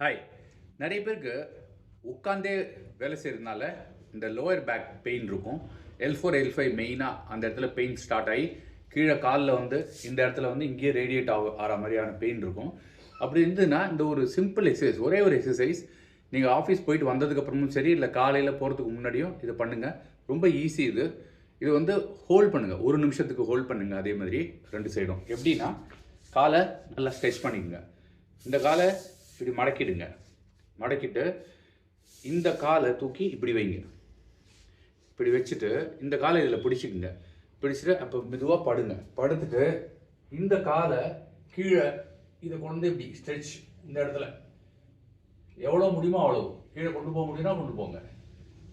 Hi நிறைய பேருக்கு உட்காந்தே வேலை செய்கிறதுனால இந்த லோயர் பேக் பெயின் இருக்கும். எல் ஃபோர் எல் ஃபைவ் மெயினாக அந்த இடத்துல பெயின் ஸ்டார்ட் ஆகி கீழே காலில் வந்து இந்த இடத்துல வந்து இங்கேயே ரேடியேட் ஆக ஆகிற மாதிரியான பெயின் இருக்கும். அப்படி இருந்ததுன்னா இந்த ஒரு சிம்பிள் எக்ஸசைஸ் ஒரே ஒரு எக்ஸசைஸ் நீங்கள் ஆஃபீஸ் போயிட்டு வந்ததுக்கப்புறமும் சரி இல்லை காலையில் போகிறதுக்கு முன்னாடியும் இதை பண்ணுங்கள் ரொம்ப ஈஸி இது. இது வந்து ஹோல்ட் பண்ணுங்கள் ஒரு நிமிஷத்துக்கு ஹோல்ட் பண்ணுங்கள் அதே மாதிரி ரெண்டு சைடும் எப்படின்னா காலை நல்லா ஸ்ட்ரெச் பண்ணிக்கோங்க. இந்த காலை இப்படி மடக்கிடுங்க. மடக்கிட்டு இந்த காலை தூக்கி இப்படி வைங்க. இப்படி வச்சுட்டு இந்த காலை இதில் பிடிச்சிக்குங்க. பிடிச்சிட்டு அப்போ மெதுவாக படுங்க. படுத்துட்டு இந்த காலை கீழே இதை கொண்டு இப்படி ஸ்ட்ரெச் இந்த இடத்துல. எவ்வளோ முடியுமோ அவ்வளோ கீழே கொண்டு போக முடியும்னா கொண்டு போங்க.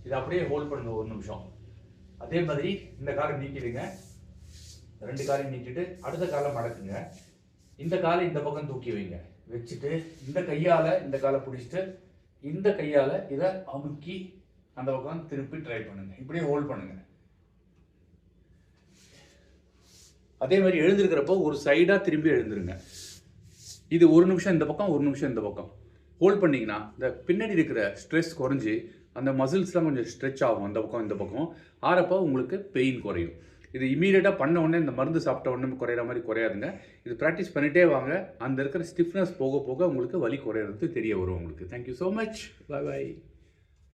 இதை அப்படியே ஹோல்ட் பண்ணுங்க ஒரு நிமிஷம். அதே மாதிரி இந்த காலை நீக்கிடுங்க. ரெண்டு காலையும் நீக்கிட்டு அடுத்த காலை மடக்குங்க. இந்த காலை இந்த பக்கம் தூக்கி வைங்க. வச்சுட்டு இந்த கையால் இந்த காலை பிடிச்சிட்டு இந்த கையால் இதை அமுக்கி அந்த பக்கம் திருப்பி ட்ரை பண்ணுங்க. இப்படியே ஹோல்ட் பண்ணுங்க. அதே மாதிரி எழுந்திருக்கிறப்போ ஒரு சைடாக திரும்பி எழுந்துருங்க. இது ஒரு நிமிஷம் இந்த பக்கம் ஒரு நிமிஷம் இந்த பக்கம். ஹோல்ட் பண்ணிங்கன்னா இந்த பின்னாடி இருக்கிற ஸ்ட்ரெஸ் குறைஞ்சி அந்த மசில்ஸ்லாம் கொஞ்சம் ஸ்ட்ரெச் ஆகும். அந்த பக்கம் இந்த பக்கம். ஆறப்போ உங்களுக்கு பெயின் குறையும். இது இமீடியட்டாக பண்ண உடனே இந்த மருந்து சாப்பிட்ட உடனே குறையிற மாதிரி குறையாதுங்க. இது ப்ராக்டிஸ் பண்ணிகிட்டே வாங்க. அந்த இருக்கிற ஸ்டிஃப்னஸ் போக போக உங்களுக்கு வலி குறையிறது தெரிய வரும் உங்களுக்கு. Thank you so much bye bye